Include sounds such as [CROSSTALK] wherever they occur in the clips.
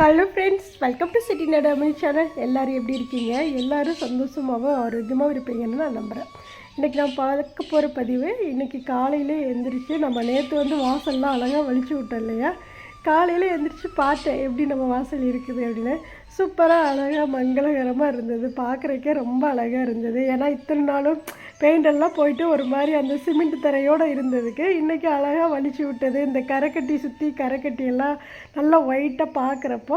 Hello friends welcome to சிட்டி நடாமணி channel எல்லோரும் எப்படி இருக்கீங்க? எல்லோரும் சந்தோஷமாகவும் ஆரோக்கியமாகவும் இருப்பீங்கன்னு நான் நம்புகிறேன் இன்றைக்கி நான் பார்க்க போகிற பதிவு இன்றைக்கி காலையில் எழுந்திரிச்சு நம்ம நேற்று வந்து வாசல்லாம் அழகாக வலிச்சு விட்டோம் இல்லையா? காலையில் எழுந்திரிச்சு பார்த்தேன் எப்படி நம்ம வாசல் இருக்குது அப்படின்னு. சூப்பராக அழகாக மங்களகரமாக இருந்தது. பார்க்குறக்கே ரொம்ப அழகாக இருந்தது. ஏன்னா இத்தனை நாளும் பெயிண்டெல்லாம் போயிட்டு ஒரு மாதிரி அந்த சிமெண்ட் தரையோடு இருந்ததுக்கு இன்றைக்கி அழகாக வலிச்சு விட்டது. இந்த கரைக்கட்டி சுற்றி கரைக்கட்டியெல்லாம் நல்லா ஒயிட்டாக பார்க்குறப்போ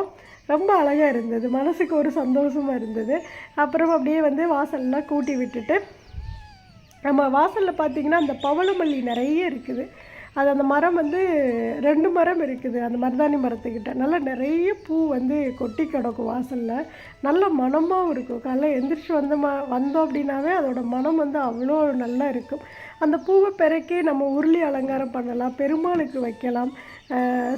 ரொம்ப அழகாக இருந்தது. மனசுக்கு ஒரு சந்தோஷமாக இருந்தது. அப்புறம் அப்படியே வந்து வாசல்லாம் கூட்டி விட்டுட்டு நம்ம வாசலில் பார்த்தீங்கன்னா அந்த பவளமல்லி நிறைய இருக்குது. அது அந்த மரம் வந்து ரெண்டு மரம் இருக்குது. அந்த மருதாணி மரத்துக்கிட்ட. நல்லா நிறைய பூ வந்து கொட்டி கிடக்கும் வாசலில். நல்ல மனமாகவும் இருக்கும். காலைல எந்திரிச்சு வந்த ம வந்தோம் அப்படின்னாவே அதோட மனம் வந்து அவ்வளோ நல்லா இருக்கும். அந்த பூவை பிறக்கி நம்ம உருளி அலங்காரம் பண்ணலாம். பெருமாளுக்கு வைக்கலாம்.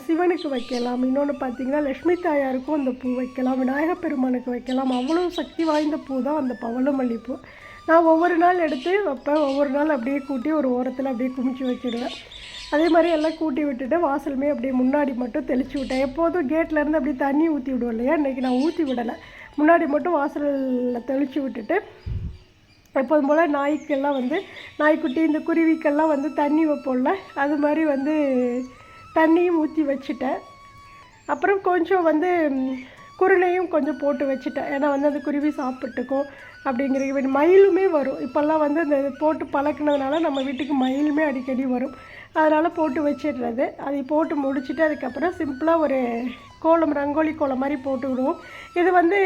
சிவனுக்கு வைக்கலாம். இன்னொன்று பார்த்தீங்கன்னா லக்ஷ்மி தாயாருக்கும் அந்த பூ வைக்கலாம். விநாயகப் பெருமானுக்கு வைக்கலாம். அவ்வளோ சக்தி வாய்ந்த பூ தான் அந்த பவளமல்லி பூ. நான் ஒவ்வொரு நாள் எடுத்து வைப்பேன். ஒவ்வொரு நாள் அப்படியே கூட்டி ஒரு ஓரத்தில் அப்படியே குமிச்சு வச்சுடுவேன் அதே மாதிரி எல்லாம் கூட்டி விட்டுட்டு வாசலுமே அப்படியே முன்னாடி மட்டும் தெளிச்சு விட்டேன். எப்போதும் கேட்லேருந்து அப்படியே தண்ணி ஊற்றி விடுவோம் இல்லையா? இன்றைக்கி நான் ஊற்றி விடலை. முன்னாடி மட்டும் வாசலில் தெளித்து விட்டுட்டு எப்போதும் போல் நாய்க்கெல்லாம் வந்து நாய்க்குட்டி இந்த குருவிக்கெல்லாம் வந்து தண்ணி வைப்போம்ல அது மாதிரி வந்து தண்ணியும் ஊற்றி வச்சுட்டேன். அப்புறம் கொஞ்சம் வந்து குருளையும் குருணையும் கொஞ்சம் போட்டு வச்சுட்டேன். ஏன்னா வந்து அந்த குருவி சாப்பிட்டுக்கும் அப்படிங்கிற மயிலுமே வரும். இப்போல்லாம் வந்து அந்த போட்டு பழக்கினதுனால நம்ம வீட்டுக்கு மயிலுமே அடிக்கடி வரும். அதனால் போட்டு வச்சிடுறது. அதை போட்டு முடிச்சுட்டு அதுக்கப்புறம் சிம்பிளாக ஒரு கோலம் ரங்கோலி கோலம் மாதிரி போட்டு விடுவோம். இது வந்து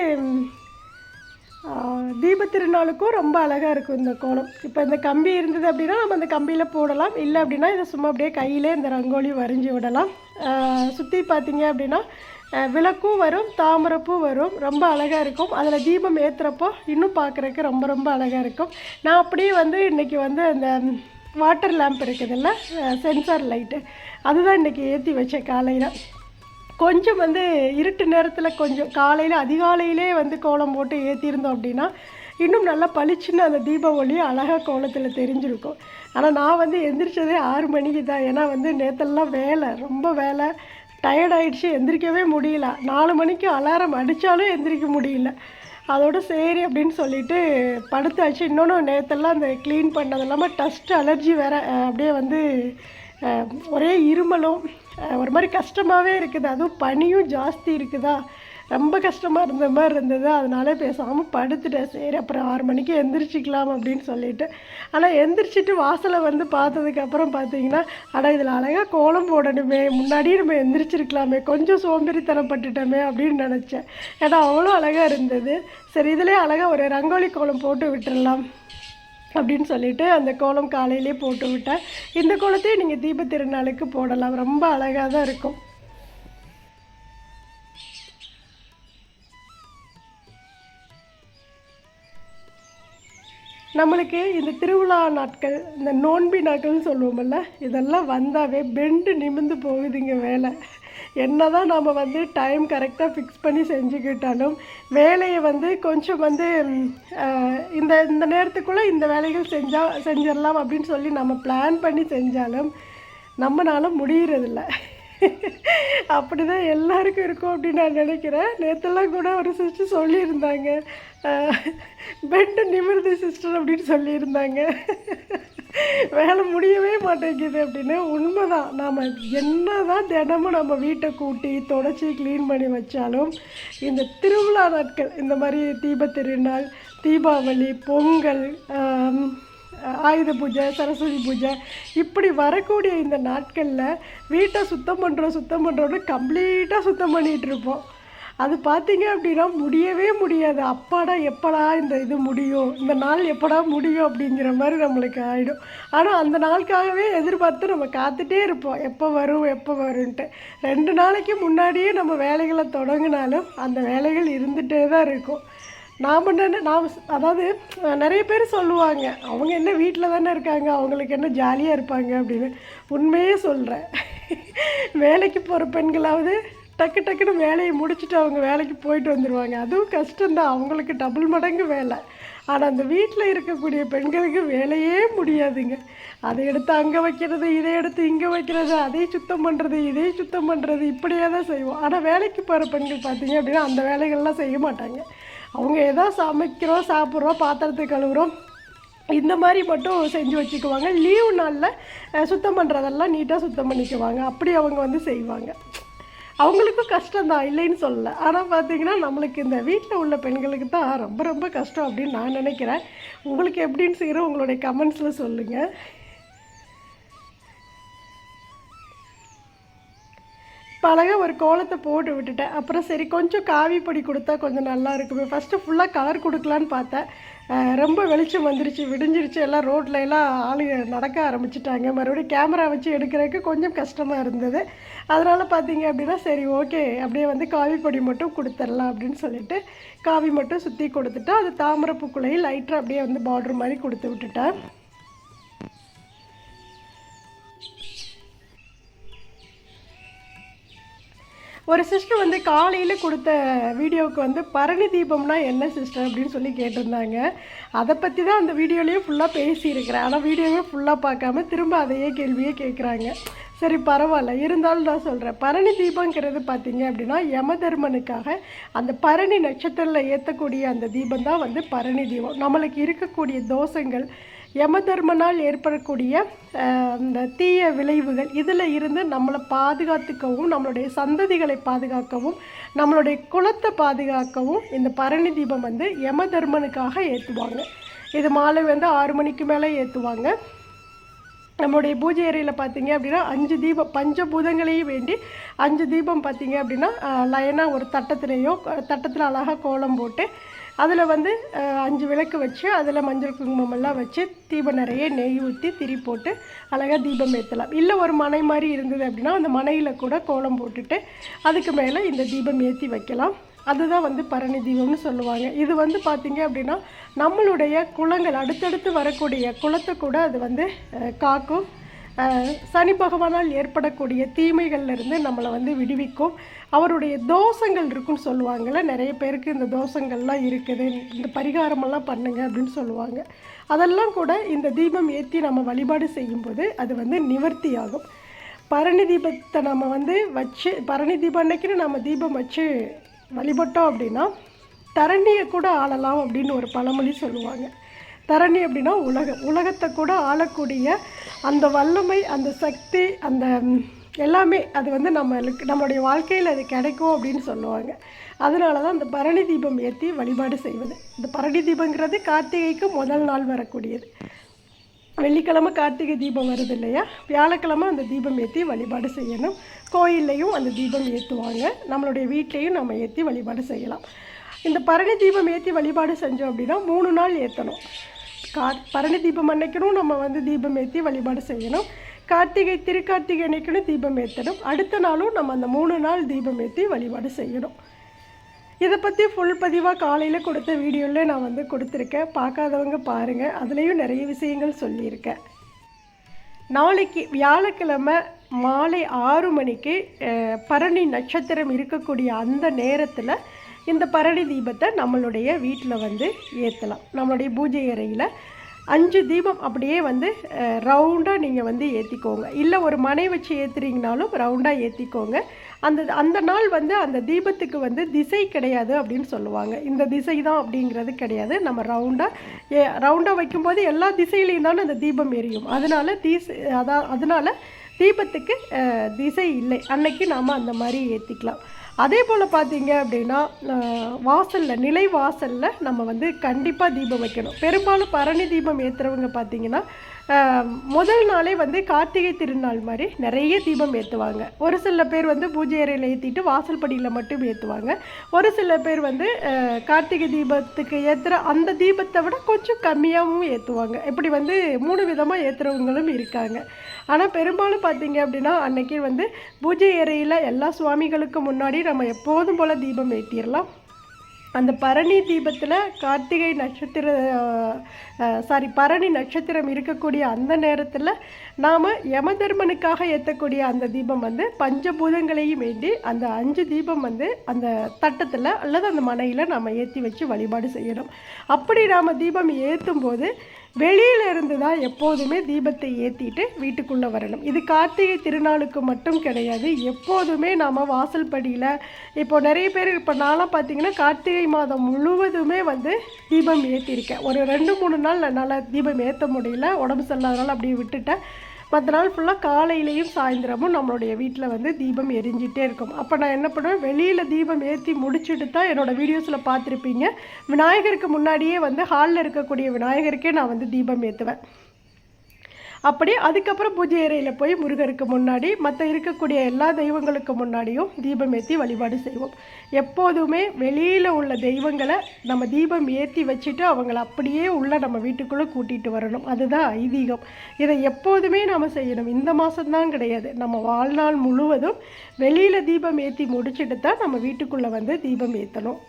தீபத்திருநாளுக்கும் திருநாளுக்கும் ரொம்ப அழகாக இருக்கும் இந்த கோலம். இப்போ இந்த கம்பி இருந்தது அப்படின்னா நம்ம அந்த கம்பியில் போடலாம். இல்லை அப்படின்னா இதை சும்மா அப்படியே கையிலே இந்த ரங்கோலி வரைஞ்சி விடலாம். சுற்றி பார்த்தீங்க அப்படின்னா விளக்கும் வரும் தாமரைப்பூ வரும். ரொம்ப அழகாக இருக்கும். அதில் தீபம் ஏற்றுறப்போ இன்னும் பார்க்குறக்கு ரொம்ப ரொம்ப அழகாக இருக்கும். நான் அப்படியே வந்து இன்றைக்கி வந்து அந்த வாட்டர் லேம்ப் இருக்குதுல்ல சென்சார் லைட்டு அதுதான் இன்றைக்கி ஏற்றி வச்சேன் காலையில். கொஞ்சம் வந்து இருட்டு நேரத்தில் கொஞ்சம் காலையில் அதிகாலையிலே வந்து கோலம் போட்டு ஏற்றிருந்தோம் அப்படின்னா இன்னும் நல்லா பளிச்சுன்னு அந்த தீப ஒளி அழகாக கோலத்தில் தெரிஞ்சிருக்கும். ஆனால் நான் வந்து எந்திரிச்சதே ஆறு மணிக்கு தான். ஏன்னா வந்து நேற்றெல்லாம் வேலை ரொம்ப வேலை. டயர்டாயிடுச்சு எந்திரிக்கவே முடியல. நாலு மணிக்கு அலாரம் அடித்தாலும் எந்திரிக்க முடியல. அதோட சரி அப்படின்னு சொல்லிட்டு படுத்தாச்சு. இன்னொன்று நேற்றெல்லாம் அந்த க்ளீன் பண்ணது இல்லாமல் டஸ்ட் அலர்ஜி வேறு அப்படியே வந்து ஒரே இருமலும் ஒரு மாதிரி கஷ்டமாகவே இருக்குது. அதுவும் பனியும் ஜாஸ்தி இருக்குதா? ரொம்ப கஷ்டமாக இருந்த மாதிரி இருந்தது. அதனால பேசாமல் படுத்துட்டேன். சரி அப்புறம் ஆறு மணிக்கு எந்திரிச்சிக்கலாம் அப்படின்னு சொல்லிட்டு. ஆனால் எந்திரிச்சிட்டு வாசலை வந்து பார்த்ததுக்கப்புறம் பார்த்தீங்கன்னா ஆனால் இதில் அழகாக கோலம் போடணுமே. முன்னாடியே நம்ம எந்திரிச்சிருக்கலாமே. கொஞ்சம் சோம்பேறித்தனப்பட்டுட்டோமே அப்படின்னு நினச்சேன். ஏன்னா அவ்வளோ அழகாக இருந்தது. சரி இதிலே அழகாக ஒரு ரங்கோலி கோலம் போட்டு விட்டுறலாம் அப்படின்னு சொல்லிட்டு அந்த கோலம் காலையிலே போட்டு விட்டேன். இந்த கோலத்தையும் நீங்கள் தீப திருநாளுக்கு போடலாம். ரொம்ப அழகாக தான் இருக்கும். நம்மளுக்கு இந்த திருவிழா நாட்கள் இந்த நோன்பி நாட்கள்னு சொல்லுவோம்ல இதெல்லாம் வந்தாவே பெண்டு நிமிந்து போகுதுங்க வேலை. என்ன தான் நம்ம வந்து டைம் கரெக்டாக ஃபிக்ஸ் பண்ணி செஞ்சுக்கிட்டாலும் வேலையை வந்து கொஞ்சம் வந்து இந்த இந்த நேரத்துக்குள்ளே இந்த வேலைகள் செஞ்சால் செஞ்சிடலாம் அப்படின்னு சொல்லி நம்ம பிளான் பண்ணி செஞ்சாலும் நம்மளால முடியறதில்ல. அப்படிதான் எல்லாருக்கும் இருக்கும் அப்படின்னு நான் நினைக்கிறேன். நேற்றெல்லாம் கூட ஒரு சிஸ்டர் சொல்லியிருந்தாங்க. பெட்டு நிமிர்ந்து சிஸ்டர் அப்படின்னு சொல்லியிருந்தாங்க. வேலை முடியவே மாட்டேங்குது அப்படின்னு. உண்மைதான். நாம் என்ன தான் தினமும் நம்ம வீட்டை கூட்டி தொடச்சி க்ளீன் பண்ணி வச்சாலும் இந்த திருவிழா நாட்கள் இந்த மாதிரி தீப திருநாள் தீபாவளி பொங்கல் ஆயுத பூஜை சரஸ்வதி பூஜை இப்படி வரக்கூடிய இந்த நாட்களில் வீட்டை சுத்தம் பண்ணுறோம் சுத்தம் பண்ணுறோன்னு கம்ப்ளீட்டாக சுத்தம் பண்ணிகிட்டு இருப்போம். அது பார்த்தீங்க அப்படின்னா முடியவே முடியாது. அப்பாடா எப்படா இந்த இது முடியும்? இந்த நாள் எப்படா முடியும் அப்படிங்கிற மாதிரி நம்மளுக்கு ஆகிடும் ஆனால் அந்த நாளுக்காகவே எதிர்பார்த்து நம்ம காத்துட்டே இருப்போம். எப்போ வரும் எப்போ வரும்ன்ட்டு. ரெண்டு நாளைக்கு முன்னாடியே நம்ம வேலைகளை தொடங்கினாலும் அந்த வேலைகள் இருந்துகிட்டே தான் இருக்கும். நாம் என்ன நாம் அதாவது நிறைய பேர் சொல்லுவாங்க அவங்க என்ன வீட்டில் தானே இருக்காங்க அவங்களுக்கு என்ன ஜாலியாக இருப்பாங்க அப்படின்னு. உண்மையே சொல்கிறேன் [LAUGHS] வேலைக்கு போகிற பெண்களாவது டக்கு டக்குன்னு வேலையை முடிச்சுட்டு அவங்க வேலைக்கு போயிட்டு வந்துடுவாங்க அதுவும் கஷ்டம்தான். அவங்களுக்கு டபுள் மடங்கு வேலை. ஆனால் அந்த வீட்டில் இருக்கக்கூடிய பெண்களுக்கு வேலையே முடியாதுங்க. அதை எடுத்து அங்கே வைக்கிறது இதை எடுத்து இங்கே வைக்கிறது அதை சுத்தம் பண்ணுறது இதை சுத்தம் பண்ணுறது இப்படியே தான் செய்வோம். ஆனால் வேலைக்கு போகிற பெண்கள் பார்த்தீங்க அப்படின்னா அந்த வேலைகள்லாம் செய்ய மாட்டாங்க. அவங்க ஏதோ சமைக்கிறோம் சாப்பிட்றோம் பாத்திரத்தை கழுவுறோம் இந்த மாதிரி மட்டும் செஞ்சு வச்சுக்குவாங்க. லீவு நாளில் சுத்தம் பண்ணுறதெல்லாம் நீட்டாக சுத்தம் பண்ணிக்குவாங்க. அப்படி அவங்க வந்து செய்வாங்க. அவங்களுக்கும் கஷ்டம் தான் இல்லைன்னு சொல்லல. ஆனால் பார்த்தீங்கன்னா நம்மளுக்கு இந்த வீட்டில் உள்ள பெண்களுக்கு தான் ரொம்ப ரொம்ப கஷ்டம் அப்படின்னு நான் நினைக்கிறேன். உங்களுக்கு எப்படின்னு செய்கிற உங்களுடைய கமெண்ட்ஸில் சொல்லுங்கள் பழக ஒரு கோலத்தை போட்டு விட்டுட்டேன். அப்புறம் சரி கொஞ்சம் காவி பொடி கொடுத்தா கொஞ்சம் நல்லா இருக்குமே. ஃபஸ்ட்டு ஃபுல்லாக கலர் கொடுக்கலான்னு பார்த்தேன். ரொம்ப வெளிச்சம் வந்துருச்சு விடிஞ்சிருச்சு. எல்லாம் ரோட்ல எல்லாம் ஆளுங்க நடக்க ஆரம்பிச்சிட்டாங்க. மறுபடியும் கேமரா வச்சு எடுக்கிறதுக்கு கொஞ்சம் கஷ்டமாக இருந்தது. அதனால் பார்த்தீங்க அப்படின்னா சரி ஓகே அப்படியே வந்து காவி பொடி மட்டும் கொடுத்துடலாம் அப்படின்னு சொல்லிட்டு காவி மட்டும் சுற்றி கொடுத்துட்டு அது தாமரைப்பூக்குள்ளையும் லைட்டாக அப்படியே வந்து பார்டர் மாதிரி கொடுத்து விட்டுட்டேன். ஒரு சிஸ்டர் வந்து காலையில் கொடுத்த வீடியோவுக்கு வந்து பரணி தீபம்னா என்ன சிஸ்டர் அப்படின்னு சொல்லி கேட்டிருந்தாங்க. அதை பற்றி தான் அந்த வீடியோலேயே ஃபுல்லாக பேசியிருக்கிறேன். ஆனால் வீடியோவே ஃபுல்லாக பார்க்காம திரும்ப அதையே கேள்வியே கேட்குறாங்க. சரி பரவாயில்ல. இருந்தாலும் நான் சொல்கிறேன் பரணி தீபங்கிறது பார்த்தீங்க அப்படின்னா யமதர்மனுக்காக அந்த பரணி நட்சத்திரத்தில் ஏற்றக்கூடிய அந்த தீபம் தான் வந்து பரணி தீபம். நம்மளுக்கு இருக்கக்கூடிய தோஷங்கள் யமதர்மனால் ஏற்படக்கூடிய அந்த தீய விளைவுகள் இதில் இருந்து நம்மளை பாதுகாத்துக்கவும் நம்மளுடைய சந்ததிகளை பாதுகாக்கவும் நம்மளுடைய குலத்தை பாதுகாக்கவும் இந்த பரணி தீபம் வந்து யமதர்மனுக்காக ஏற்றுவாங்க இது மாலை வந்து ஆறு மணிக்கு மேலே ஏற்றுவாங்க நம்மளுடைய பூஜை அறையில் பார்த்தீங்க அப்படின்னா அஞ்சு தீபம் பஞ்சபூதங்களையும் வேண்டி அஞ்சு தீபம் பார்த்தீங்க அப்படின்னா லயனாக ஒரு தட்டத்துலேயோ தட்டத்தில் அழகாக கோலம் போட்டு அதில் வந்து அஞ்சு விளக்கு வச்சு அதில் மஞ்சள் குங்குமம் எல்லாம் வச்சு தீபம் நிறைய நெய் ஊற்றி திரி போட்டு அழகாக தீபம் ஏற்றலாம் இல்லை ஒரு மனை மாதிரி இருந்தது அப்படின்னா அந்த மனையில் கூட கோலம் போட்டுட்டு அதுக்கு மேலே இந்த தீபம் ஏற்றி வைக்கலாம். அதுதான் வந்து பரணி தீபம்னு சொல்லுவாங்க. இது வந்து பார்த்திங்க அப்படின்னா நம்மளுடைய குளங்கள் அடுத்தடுத்து வரக்கூடிய குளத்தை கூட அது வந்து காக்கும். சனி பகவானால் ஏற்படக்கூடிய தீமைகள்லேருந்து நம்மளை வந்து விடுவிக்கும். அவருடைய தோஷங்கள் இருக்குன்னு சொல்லுவாங்கள்ல நிறைய பேருக்கு இந்த தோஷங்கள்லாம் இருக்குது. இந்த பரிகாரமெல்லாம் பண்ணுங்க அப்படின்னு சொல்லுவாங்க. அதெல்லாம் கூட இந்த தீபம் ஏற்றி நம்ம வழிபாடு செய்யும்போது அது வந்து நிவர்த்தி ஆகும் பரணி தீபத்தை நம்ம வந்து வச்சு பரணி தீபம் அன்னைக்குன்னு நம்ம தீபம் வச்சு வழிபட்டோம் அப்படின்னா தரணியை கூட ஆளலாம் அப்படின்னு ஒரு பழமொழி சொல்லுவாங்க. தரணி அப்படின்னா உலகம் உலகத்தை கூட ஆளக்கூடிய அந்த வல்லமை அந்த சக்தி அந்த எல்லாமே அது வந்து நம்மளுக்கு நம்மளுடைய வாழ்க்கையில் அது கிடைக்கும் அப்படின்னு சொல்லுவாங்க. அதனால தான் அந்த பரணி தீபம் ஏற்றி வழிபாடு செய்வது. இந்த பரணி தீபங்கிறது கார்த்திகைக்கு முதல் நாள் வரக்கூடியது. வெள்ளிக்கிழமை கார்த்திகை தீபம் வருது இல்லையா? வியாழக்கிழமை அந்த தீபம் ஏற்றி வழிபாடு செய்யணும். கோயில்லையும் அந்த தீபம் ஏற்றுவாங்க நம்மளுடைய வீட்லேயும் நம்ம ஏற்றி வழிபாடு செய்யலாம். இந்த பரணி தீபம் ஏற்றி வழிபாடு செஞ்சோம் அப்படின்னா மூணு நாள் ஏற்றணும் கா பரணி தீபம் அன்னைக்கணும் நம்ம வந்து தீபம் ஏற்றி வழிபாடு செய்யணும். கார்த்திகை திருக்கார்த்திகை அன்னைக்கணும் தீபம் ஏற்றணும் அடுத்த நாளும் நம்ம அந்த மூணு நாள் தீபம் ஏற்றி வழிபாடு செய்யணும். இதை பற்றி ஃபுல் பதிவாக காலையில் கொடுத்த வீடியோவில் நான் வந்து கொடுத்துருக்கேன். பார்க்காதவங்க பாருங்கள் அதுலேயும் நிறைய விஷயங்கள் சொல்லியிருக்கேன். நாளைக்கு வியாழக்கிழமை மாலை ஆறு மணிக்கு பரணி நட்சத்திரம் இருக்கக்கூடிய அந்த நேரத்தில் இந்த பரணி தீபத்தை நம்மளுடைய வீட்டில் வந்து ஏற்றலாம். நம்மளுடைய பூஜை அறையில் அஞ்சு தீபம் அப்படியே வந்து ரவுண்டாக நீங்கள் வந்து ஏற்றிக்கோங்க இல்லை ஒரு மனை வச்சு ஏற்றுறீங்கனாலும் ரவுண்டாக ஏற்றிக்கோங்க அந்த அந்த நாள் வந்து அந்த தீபத்துக்கு வந்து திசை கிடையாது அப்படின்னு சொல்லுவாங்க. இந்த திசை தான் அப்படிங்கிறது கிடையாது. நம்ம ரவுண்டாக ஏ ரவுண்டாக வைக்கும்போது எல்லா திசையிலையும் தானே அந்த தீபம் எரியும். அதனால் தீச அதான் அதனால் தீபத்துக்கு திசை இல்லை. அன்னைக்கு நாம் அந்த மாதிரி ஏற்றிக்கலாம் அதே போல் பார்த்தீங்க அப்படின்னா வாசலில் நிலை வாசலில் நம்ம வந்து கண்டிப்பாக தீபம் வைக்கணும். பெரும்பாலும் பரணி தீபம் ஏற்றுறவங்க பார்த்தீங்கன்னா முதல் நாளே வந்து கார்த்திகை திருநாள் மாதிரி நிறைய தீபம் ஏற்றுவாங்க ஒரு சில பேர் வந்து பூஜை அறையில் ஏற்றிட்டு வாசல் படியில் மட்டும் ஏற்றுவாங்க ஒரு சில பேர் வந்து கார்த்திகை தீபத்துக்கு ஏற்றுற அந்த தீபத்தை விட கொஞ்சம் கம்மியாகவும் ஏற்றுவாங்க இப்படி வந்து மூணு விதமாக ஏற்றுறவங்களும் இருக்காங்க. ஆனால் பெரும்பாலும் பார்த்தீங்க அப்படின்னா அன்றைக்கி வந்து பூஜை அறையில் எல்லா சுவாமிகளுக்கும் முன்னாடி நம்ம எப்போதும் போல் தீபம் ஏற்றிடலாம் அந்த பரணி தீபத்தில் கார்த்திகை நட்சத்திர சாரி பரணி நட்சத்திரம் இருக்கக்கூடிய அந்த நேரத்தில் நாம் யமதர்மனுக்காக ஏற்றக்கூடிய அந்த தீபம் வந்து பஞ்சபூதங்களையும் வேண்டி அந்த அஞ்சு தீபம் வந்து அந்த தட்டத்தில் அல்லது அந்த மனையில் நாம் ஏற்றி வச்சு வழிபாடு செய்யணும். அப்படி நாம் தீபம் ஏற்றும் போது வெளியில இருந்து தான் எப்போதுமே தீபத்தை ஏற்றிட்டு வீட்டுக்குள்ளே வரணும். இது கார்த்திகை திருநாளுக்கு மட்டும் கிடையாது. எப்போதுமே நாம் வாசல் படியில் இப்போ நிறைய பேர் இப்போ நான்லாம் பார்த்தீங்கன்னா கார்த்திகை மாதம் முழுவதுமே வந்து தீபம் ஏற்றிருக்கேன் ஒரு ரெண்டு மூணு நாள் என்னால் தீபம் ஏற்ற முடியல. உடம்பு சரியில்லாதனால அப்படியே விட்டுட்டேன். மற்ற நாள் ஃபுல்லாக காலையிலையும் சாயந்தரமும் நம்மளுடைய வீட்டில் வந்து தீபம் எரிஞ்சிட்டே இருக்கும். அப்போ நான் என்ன பண்ணுவேன்? வெளியில் தீபம் ஏற்றி முடிச்சுட்டு தான் என்னோடய வீடியோஸில் பார்த்துருப்பீங்க. விநாயகருக்கு முன்னாடியே வந்து ஹாலில் இருக்கக்கூடிய விநாயகருக்கே நான் வந்து தீபம் ஏற்றுவேன் அப்படியே அதுக்கப்புறம் பூஜை அறையில் போய் முருகருக்கு முன்னாடி மற்ற இருக்கக்கூடிய எல்லா தெய்வங்களுக்கு முன்னாடியும் தீபம் ஏற்றி வழிபாடு செய்வோம். எப்போதுமே வெளியில் உள்ள தெய்வங்களை நம்ம தீபம் ஏற்றி வச்சுட்டு அவங்கள அப்படியே உள்ள நம்ம வீட்டுக்குள்ளே கூட்டிகிட்டு வரணும். அதுதான் ஐதீகம். இதை எப்போதுமே நம்ம செய்யணும். இந்த மாதம்தான் கிடையாது. நம்ம வாழ்நாள் முழுவதும் வெளியில் தீபம் ஏற்றி முடிச்சுட்டு தான் நம்ம வீட்டுக்குள்ளே வந்து தீபம் ஏற்றணும்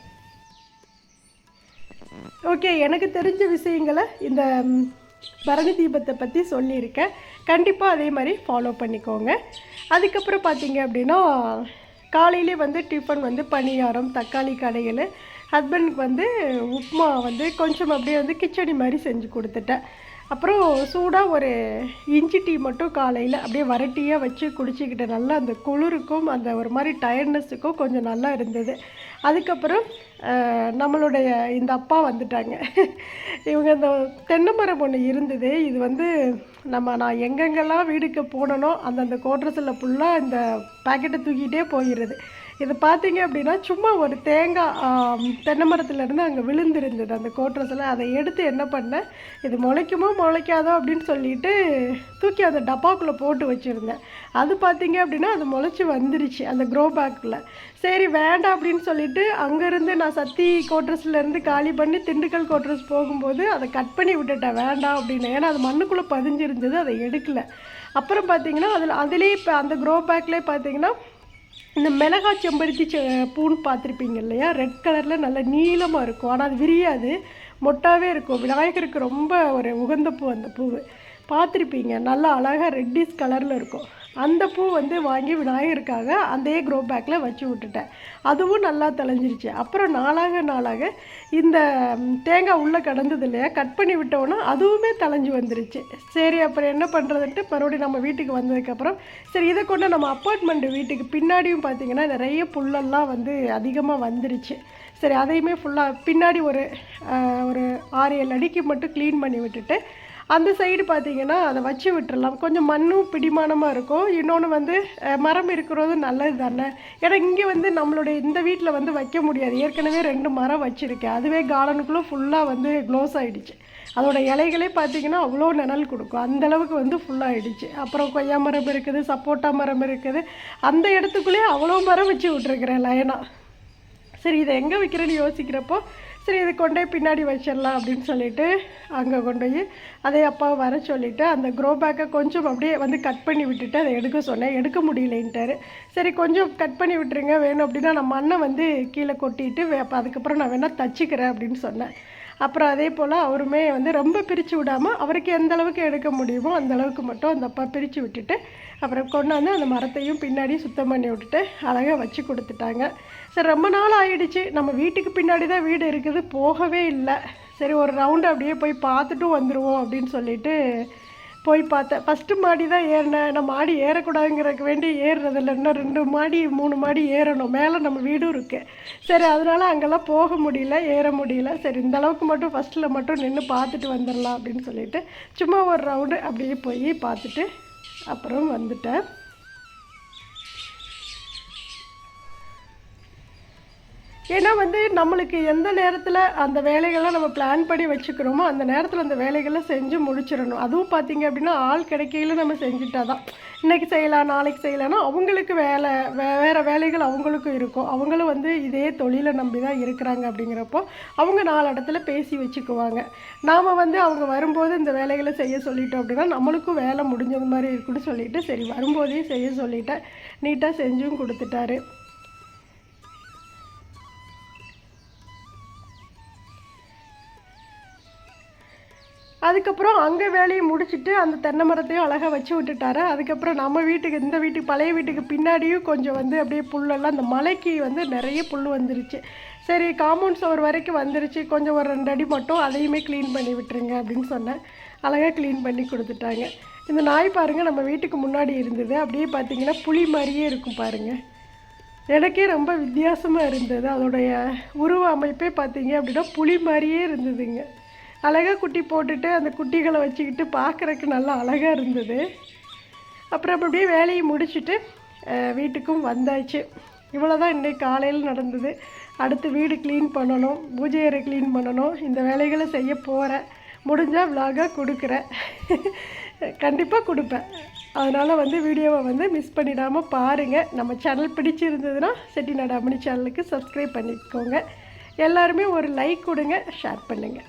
ஓகே எனக்கு தெரிஞ்ச விஷயங்களை இந்த பரணி தீபத்தை பற்றி சொல்லியிருக்கேன். கண்டிப்பாக அதே மாதிரி ஃபாலோ பண்ணிக்கோங்க. அதுக்கப்புறம் பார்த்தீங்க அப்படின்னா காலையிலே வந்து டிஃபன் வந்து பணியாரம் தக்காளி கடையில் ஹஸ்பண்டுக்கு வந்து உப்புமா வந்து கொஞ்சம் அப்படியே வந்து கிச்சடி மாதிரி செஞ்சு கொடுத்துட்டேன். அப்புறம் சூடாக ஒரு இஞ்சி டீ மட்டும் காலையில் அப்படியே வரட்டியாக வச்சு குடிச்சிக்கிட்டு நல்லா அந்த குளிருக்கும் அந்த ஒரு மாதிரி டயர்ட்னஸுக்கும் கொஞ்சம் நல்லா இருந்தது. அதுக்கப்புறம் நம்மளுடைய இந்த அப்பா வந்துட்டாங்க. இவங்க இந்த தென்னை மரம் ஒன்று இருந்தது. இது வந்து நம்ம நான் எங்கெங்கெல்லாம் வீடுக்கு போனனோ அந்தந்த கோட்ரஸில் ஃபுல்லாக இந்த பாக்கெட்டை தூக்கிட்டே போயிடுது இது பார்த்தீங்க அப்படின்னா சும்மா ஒரு தேங்காய் தென்னை மரத்துலேருந்து அங்கே விழுந்திருந்தது அந்த கோட்ரஸில் அதை எடுத்து என்ன பண்ணேன் இது முளைக்குமோ முளைக்காதோ அப்படின்னு சொல்லிட்டு தூக்கி அந்த டப்பாக்குள்ளே போட்டு வச்சுருந்தேன். அது பார்த்தீங்க அப்படின்னா அது முளைச்சி வந்துருச்சு அந்த க்ரோ பேக்கில் சரி வேண்டாம் அப்படின்னு சொல்லிட்டு அங்கேருந்து நான் சத்தி கோட்ரஸ்லேருந்து காலி பண்ணி திண்டுக்கல் கோட்ரஸ் போகும்போது அதை கட் பண்ணி விட்டுட்டேன். வேண்டாம் அப்படின்னு. ஏன்னா அது மண்ணுக்குள்ளே பதிஞ்சிருந்தது அதை எடுக்கலை. அப்புறம் பார்த்தீங்கன்னா அதில் அதிலே இப்போ அந்த க்ரோ பேக்லேயே பார்த்தீங்கன்னா இந்த மிளகா செம்பருத்தி பூன்னு பார்த்துருப்பீங்க இல்லையா? ரெட் கலரில் நல்ல நீளமாக இருக்கும். ஆனால் அது விரியாது. மொட்டாவே இருக்கும். விநாயகருக்கு ரொம்ப ஒரு உகந்த பூ அந்த பூவு. பார்த்துருப்பீங்க. நல்லா அழகாக ரெட்டிஷ் கலரில் இருக்கும். அந்த பூ வந்து வாங்கி விநாயகருக்காக அதே க்ரோ பேக்கில் வச்சு விட்டுட்டேன். அதுவும் நல்லா தெளிஞ்சிருச்சு. அப்புறம் நாளாக நாளாக இந்த தேங்காய் உள்ளே கடந்தது இல்லையா கட் பண்ணி விட்டோன்னா அதுவுமே தலைஞ்சு வந்துருச்சு. சரி அப்புறம் என்ன பண்ணுறதுன்ட்டு மறுபடியும் நம்ம வீட்டுக்கு வந்ததுக்கப்புறம் சரி இதை கொண்டு நம்ம அப்பார்ட்மெண்ட் வீட்டுக்கு பின்னாடியும் பார்த்தீங்கன்னா நிறைய புல்லெல்லாம் வந்து அதிகமாக வந்துருச்சு. சரி அதையுமே ஃபுல்லாக பின்னாடி ஒரு ஒரு ஆறு ஏழு அடிக்கு மட்டும் க்ளீன் பண்ணி விட்டுட்டு அந்த சைடு பார்த்தீங்கன்னா அதை வச்சு விட்டுறலாம். கொஞ்சம் மண்ணும் பிடிமானமாக இருக்கும். இன்னொன்று வந்து மரம் இருக்கிறது நல்லது தானே ஏன்னா இங்கே வந்து நம்மளுடைய இந்த வீட்டில் வந்து வைக்க முடியாது. ஏற்கனவே ரெண்டு மரம் வச்சுருக்கேன். அதுவே கார்டனுக்குள்ளே ஃபுல்லாக வந்து க்ளோஸ் ஆகிடுச்சு அதோட இலைகளே பார்த்தீங்கன்னா அவ்வளோ நிழல் கொடுக்கும். அந்தளவுக்கு வந்து ஃபுல்லாகிடுச்சு அப்புறம் கொய்யா மரம் இருக்குது சப்போட்டா மரம் இருக்குது. அந்த இடத்துக்குள்ளேயே அவ்வளோ மரம் வச்சு விட்ருக்குறேன் லைனாக சரி இதை எங்கே வைக்கிறேன்னு யோசிக்கிறப்போ சரி இதை கொண்டு போய் பின்னாடி வச்சிடலாம் அப்படின்னு சொல்லிட்டு அங்கே கொண்டு போய் அதே அப்பா வர சொல்லிவிட்டு அந்த க்ரோ பேக்கை கொஞ்சம் அப்படியே வந்து கட் பண்ணி விட்டுட்டு அதை எடுக்க சொன்னேன். எடுக்க முடியலன்ட்டார். சரி கொஞ்சம் கட் பண்ணி விட்டுருங்க. வேணும் அப்படின்னா நம்ம மண்ணை வந்து கீழே கொட்டிட்டு அப்போ அதுக்கப்புறம் நான் வேணால் தச்சுக்கிறேன் அப்படின்னு சொன்னேன். அப்புறம் அதே போல் அவருமே வந்து ரொம்ப பிரித்து விடாமல் அவருக்கு எந்த அளவுக்கு எடுக்க முடியுமோ அந்த அளவுக்கு மட்டும் அந்த அப்பா பிரித்து விட்டுட்டு அப்புறம் கொண்டாந்து அந்த மரத்தையும் பின்னாடி சுத்தம் பண்ணி விட்டுட்டு அழகாக வச்சு கொடுத்துட்டாங்க. சரி ரொம்ப நாள் ஆயிடுச்சு. நம்ம வீட்டுக்கு பின்னாடி தான் வீடு இருக்குது. போகவே இல்லை. சரி ஒரு ரவுண்டு அப்படியே போய் பார்த்துட்டும் வந்துடுவோம் அப்படின்னு சொல்லிட்டு போய் பார்த்தேன் ஃபஸ்ட்டு மாடி தான் ஏறினேன் நான் மாடி ஏறக்கூடாதுங்கிறதுக்கு வேண்டி ஏறுறதில்ல. இன்னும் ரெண்டு மாடி மூணு மாடி ஏறணும். மேலே நம்ம வீடும் இருக்கு. சரி அதனால் அங்கெல்லாம் போக முடியல ஏற முடியல. சரி இந்த அளவுக்கு மட்டும் ஃபஸ்ட்டில் மட்டும் நின்று பார்த்துட்டு வந்துடலாம் அப்படின்னு சொல்லிட்டு சும்மா ஒரு ரவுண்டு அப்படியே போய் பார்த்துட்டு அப்புறம் வந்துட்டேன். ஏன்னா வந்து நம்மளுக்கு எந்த நேரத்தில் அந்த வேலைகளை நம்ம பிளான் பண்ணி வச்சுக்கிறோமோ அந்த நேரத்தில் அந்த வேலைகளை செஞ்சு முடிச்சிடணும். அதுவும் பார்த்தீங்க அப்படின்னா ஆள் கிடைக்கையில நம்ம செஞ்சுட்டா தான் இன்றைக்கி செய்யலாம் நாளைக்கு செய்யலாம்னா அவங்களுக்கு வேலை வே வேறு வேலைகள் அவங்களுக்கும் இருக்கும். அவங்களும் வந்து இதே தொழிலை நம்பி தான் இருக்கிறாங்க அப்படிங்கிறப்போ அவங்க நாலு இடத்துல பேசி வச்சுக்குவாங்க. நாம் வந்து அவங்க வரும்போது இந்த வேலைகளை செய்ய சொல்லிட்டோம் அப்படின்னா நம்மளுக்கும் வேலை முடிஞ்சது மாதிரி இருக்குன்னு சொல்லிவிட்டு சரி வரும்போதே செய்ய சொல்லிட்டேன். நீட்டாக செஞ்சும் கொடுத்துட்டாரு. அதுக்கப்புறம் அங்கே வேலையை முடிச்சுட்டு அந்த தென்னை மரத்தையும் அழகாக வச்சு விட்டுட்டாரு. அதுக்கப்புறம் நம்ம வீட்டுக்கு இந்த வீட்டுக்கு பழைய வீட்டுக்கு பின்னாடியும் கொஞ்சம் வந்து அப்படியே புல்லெல்லாம் அந்த மலைக்கு வந்து நிறைய புல் வந்துருச்சு. சரி காம்பவுண்ட் சுவர் வரைக்கும் வந்துருச்சு. கொஞ்சம் ஒரு ரெண்டு அடி மட்டும் அதையுமே க்ளீன் பண்ணி விட்டுருங்க அப்படின்னு சொன்னேன். அழகாக க்ளீன் பண்ணி கொடுத்துட்டாங்க. இந்த நாய் பாருங்கள் நம்ம வீட்டுக்கு முன்னாடி இருந்தது. அப்படியே பார்த்தீங்கன்னா புளி மாதிரியே இருக்கும் பாருங்கள் எனக்கே ரொம்ப வித்தியாசமாக இருந்தது. அதோடைய உருவ அமைப்பே பார்த்தீங்க அப்படின்னா புளி மாதிரியே இருந்ததுங்க. அழகாக குட்டி போட்டுட்டு அந்த குட்டிகளை வச்சுக்கிட்டு பார்க்குறக்கு நல்லா அழகாக இருந்தது. அப்புறம் அப்படியே வேலையை முடிச்சுட்டு வீட்டுக்கும் வந்தாச்சு. இவ்வளோ தான் இன்றைக்கு காலையில் நடந்தது. அடுத்து வீடு க்ளீன் பண்ணணும் பூஜை அறை க்ளீன் பண்ணணும் இந்த வேலைகளை செய்ய போகிறேன் முடிஞ்சால் விலாகாக கொடுக்குறேன். கண்டிப்பாக கொடுப்பேன். அதனால் வந்து வீடியோவை வந்து மிஸ் பண்ணிடாமல் பாருங்கள் நம்ம சேனல் பிடிச்சிருந்ததுன்னா செட்டிநாடு அம்மணி சேனலுக்கு சப்ஸ்கிரைப் பண்ணிக்கோங்க. எல்லாருமே ஒரு லைக் கொடுங்க ஷேர் பண்ணுங்கள்